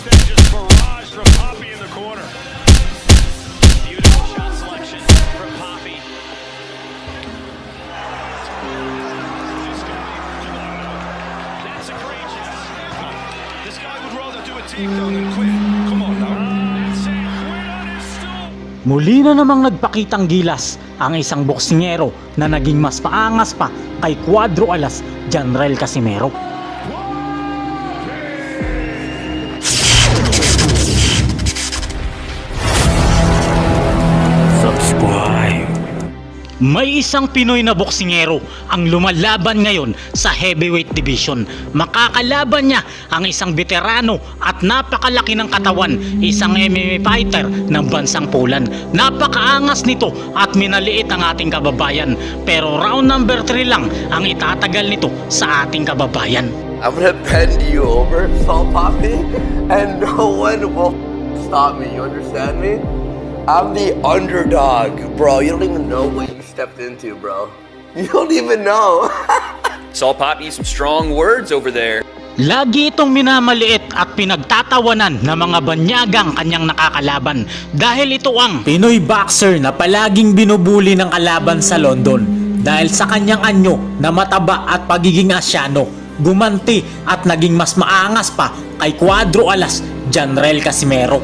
was then just barraged from Poppy in the corner. Beautiful shot selection from Poppy. This guy, that's egregious. This guy would rather do a takedown than quit. Come on now. That's. Muli na namang nagpakitang gilas ang isang boksingero na naging mas paangas pa kay Cuadro Alas Janrel Casimero. May isang Pinoy na boksingero ang lumalaban ngayon sa heavyweight division. Makakalaban niya ang isang veterano at napakalaki ng katawan, isang MMA fighter ng bansang Poland. Napakaangas nito at minaliit ang ating kababayan. Pero round number 3 lang ang itatagal nito sa ating kababayan. I'm gonna bend you over, Salt Poppy, and no one will stop me. You understand me? I'm the underdog, bro. You don't even know what you stepped into, bro. You don't even know. Saw Poppy some strong words over there. Lagi itong minamaliit at pinagtatawanan ng mga banyagang kanyang nakakalaban dahil ito ang Pinoy boxer na palaging binubuli ng kalaban sa London dahil sa kanyang anyo na mataba at pagiging asyano gumanti at naging mas maangas pa kay Cuadro Alas Janrel Casimero.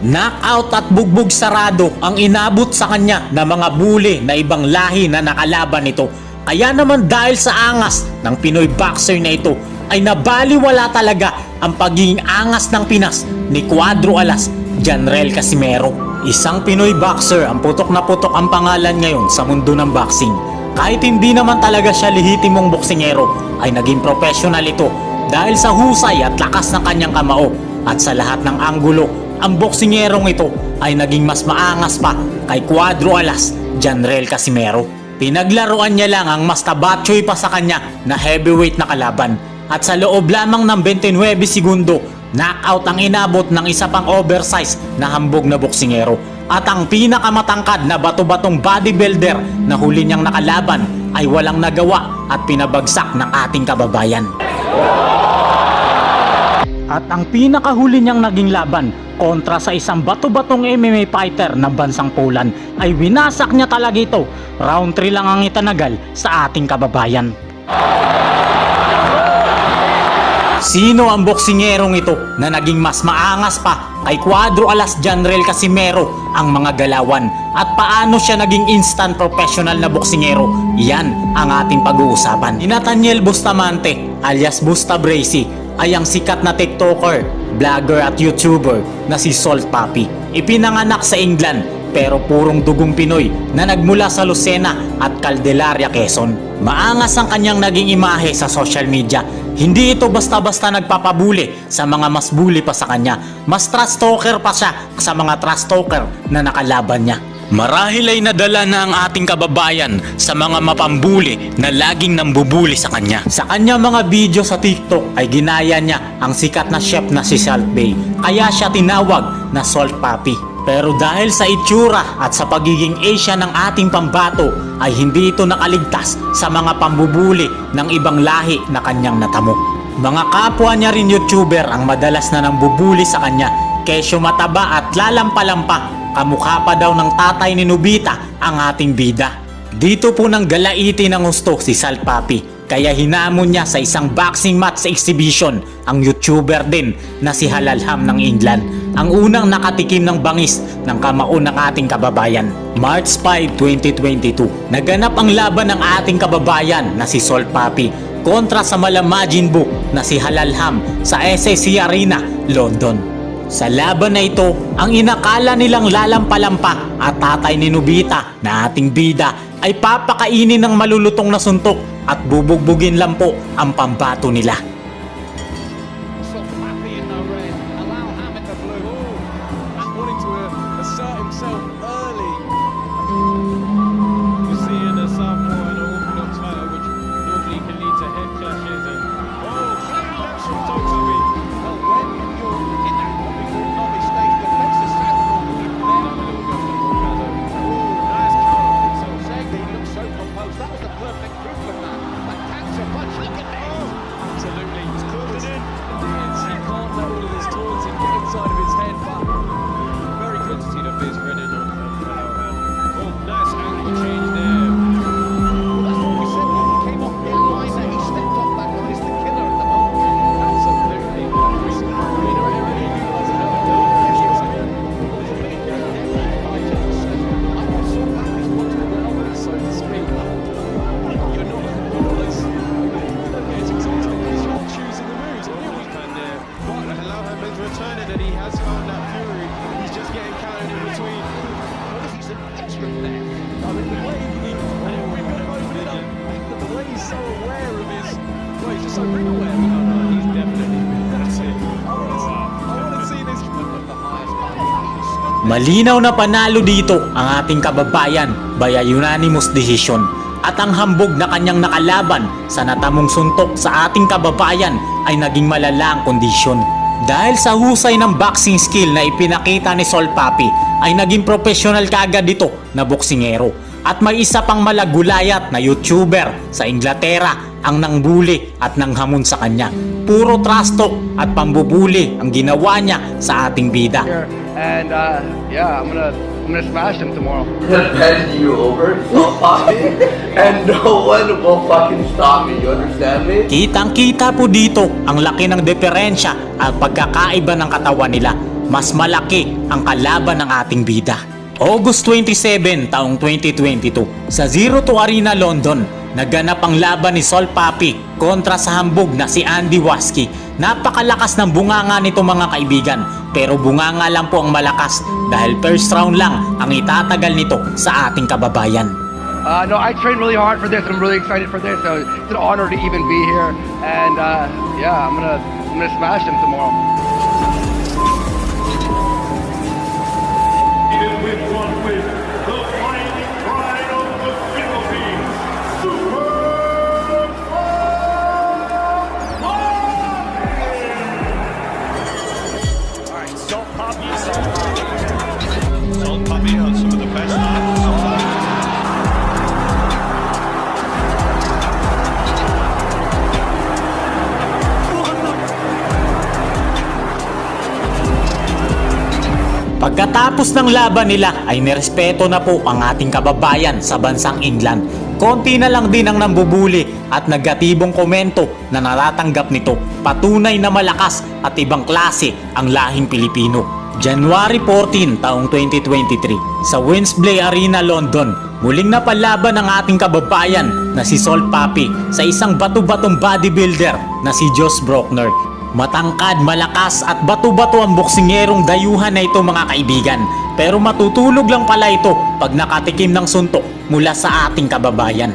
Knockout at bugbog sarado ang inabot sa kanya ng mga buli na ibang lahi na nakalaban nito. Kaya naman dahil sa angas ng Pinoy boxer na ito ay nabaliwala talaga ang pagiging angas ng Pinas ni Cuadro Alas Janrel Casimero. Isang Pinoy boxer ang putok na putok ang pangalan ngayon sa mundo ng boxing. Kahit hindi naman talaga siya lehitimong boksingero ay naging professional ito dahil sa husay at lakas ng kanyang kamao at sa lahat ng anggulo ang boksingerong ito ay naging mas maangas pa kay Cuadro Alas Janrel Casimero. Pinaglaruan niya lang ang mas tabatsoy pa sa kanya na heavyweight na kalaban at sa loob lamang ng 29 segundo, knockout ang inabot ng isa pang oversize na hambog na boksingero at ang pinakamatangkad na bato-batong bodybuilder na huli niyang nakalaban ay walang nagawa at pinabagsak ng ating kababayan. At ang pinakahuli niyang naging laban kontra sa isang bato-batong MMA fighter ng bansang Poland ay winasak niya talaga ito. Round 3 lang ang itanagal sa ating kababayan. Sino ang boksingerong ito na naging mas maangas pa kay Cuadro Alas Janrel Casimero ang mga galawan at paano siya naging instant professional na boksingero? Yan ang ating pag-uusapan. Ni Nathaniel Bustamante alias Busta Bracy ay ang sikat na TikToker, vlogger at YouTuber na si Salt Papi. Ipinanganak sa England pero purong dugong Pinoy na nagmula sa Lucena at Caldelaria, Quezon. Maangas ang kanyang naging imahe sa social media. Hindi ito basta-basta nagpapabuli sa mga mas bully pa sa kanya. Mas trust talker pa siya sa mga trust talker na nakalaban niya. Marahil ay nadala na ang ating kababayan sa mga mapambuli na laging nambubuli sa kanya. Sa kanya mga video sa TikTok ay ginaya niya ang sikat na chef na si Salt Bay. Kaya siya tinawag na Salt Papi. Pero dahil sa itsura at sa pagiging Asia ng ating pambato ay hindi ito nakaligtas sa mga pambubuli ng ibang lahi na kanyang natamo. Mga kapwa niya rin YouTuber ang madalas na nambubuli sa kanya kesyo mataba at lalampa-lampa kamukha pa daw ng tatay ni Nobita ang ating bida. Dito po nang galaiti ng gusto si Salt Papi kaya hinamon niya sa isang boxing match exhibition ang YouTuber din na si Halalham ng England ang unang nakatikim ng bangis ng kamao ng ating kababayan. March 5, 2022 naganap ang laban ng ating kababayan na si Salt Papi kontra sa Malamajin Book na si Halalham sa SSC Arena, London. Sa laban na ito, ang inakala nilang lalampalampa at tatay ni Nobita na ating bida ay papakainin ng malulutong na suntok at bubugbugin lang po ang pambato nila. returner that he has found that fury. He's just getting countered in between. He's an excellent there. I mean, the way he, and it would have opened it up, but the way he's so aware of his, well, he's just so ring aware. No, no, he's definitely that's it. I want to see this. Malinaw na panalo dito ang ating kababayan by a unanimous decision at ang hambog na kanyang nakalaban sa natamong suntok sa ating kababayan ay naging malala ang kondisyon. Dahil sa husay ng boxing skill na ipinakita ni Sol Papi ay naging professional kaagad dito na boksingero. At may isa pang malagulayat na YouTuber sa Inglaterra ang nangbuli at nanghamon sa kanya. Puro trash talk at pambubuli ang ginawa niya sa ating bida. and uh, yeah, I'm gonna I'm gonna smash him tomorrow. gonna bend you over, Salt Poppy, and no one will fucking stop me. You understand me? Kitang kita po dito ang laki ng diferensya at pagkakaiba ng katawan nila. Mas malaki ang kalaban ng ating bida. August 27 taong 2022 sa Zero to Arena London naganap ang laban ni Sol Papi kontra sa hambog na si Andy Waski. Napakalakas ng bunganga nito mga kaibigan pero bunganga lang po ang malakas dahil first round lang ang itatagal nito sa ating kababayan. Uh, no, I trained really hard for this. I'm really excited for this. So it's an honor to even be here, and uh, yeah, I'm gonna I'm gonna smash him tomorrow. with one win, Pagkatapos ng laban nila ay nirespeto na po ang ating kababayan sa bansang England. Konti na lang din ang nambubuli at negatibong komento na naratanggap nito. Patunay na malakas at ibang klase ang lahing Pilipino. January 14 taong 2023 sa Wembley Arena, London, muling napalaban ang ating kababayan na si Sol Papi sa isang bato-batong bodybuilder na si Josh Brockner Matangkad, malakas at bato-bato ang boksingerong dayuhan na ito mga kaibigan. Pero matutulog lang pala ito pag nakatikim ng suntok mula sa ating kababayan.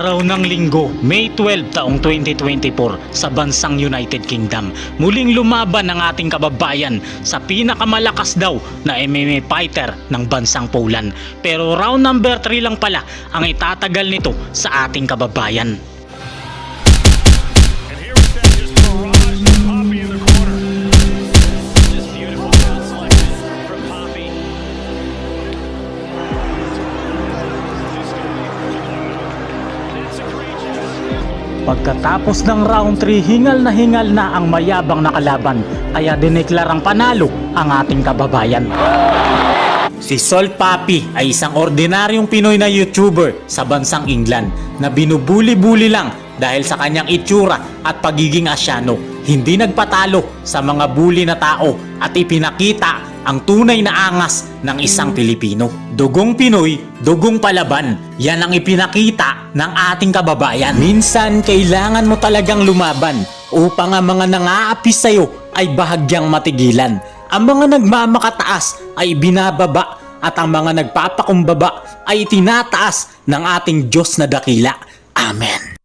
Araw ng linggo, May 12 taong 2024 sa bansang United Kingdom. Muling lumaban ang ating kababayan sa pinakamalakas daw na MMA fighter ng bansang Poland. Pero round number 3 lang pala ang itatagal nito sa ating kababayan. And here is that just Pagkatapos ng round 3, hingal na hingal na ang mayabang na kalaban kaya dineklarang panalo ang ating kababayan. Si Sol Papi ay isang ordinaryong Pinoy na YouTuber sa bansang England na binubuli-buli lang dahil sa kanyang itsura at pagiging asyano. Hindi nagpatalo sa mga bully na tao at ipinakita ang tunay na angas ng isang Pilipino. Dugong Pinoy, dugong palaban. Yan ang ipinakita ng ating kababayan. Minsan, kailangan mo talagang lumaban upang ang mga nangaapis sa'yo ay bahagyang matigilan. Ang mga nagmamakataas ay binababa at ang mga nagpapakumbaba ay tinataas ng ating Diyos na dakila. Amen.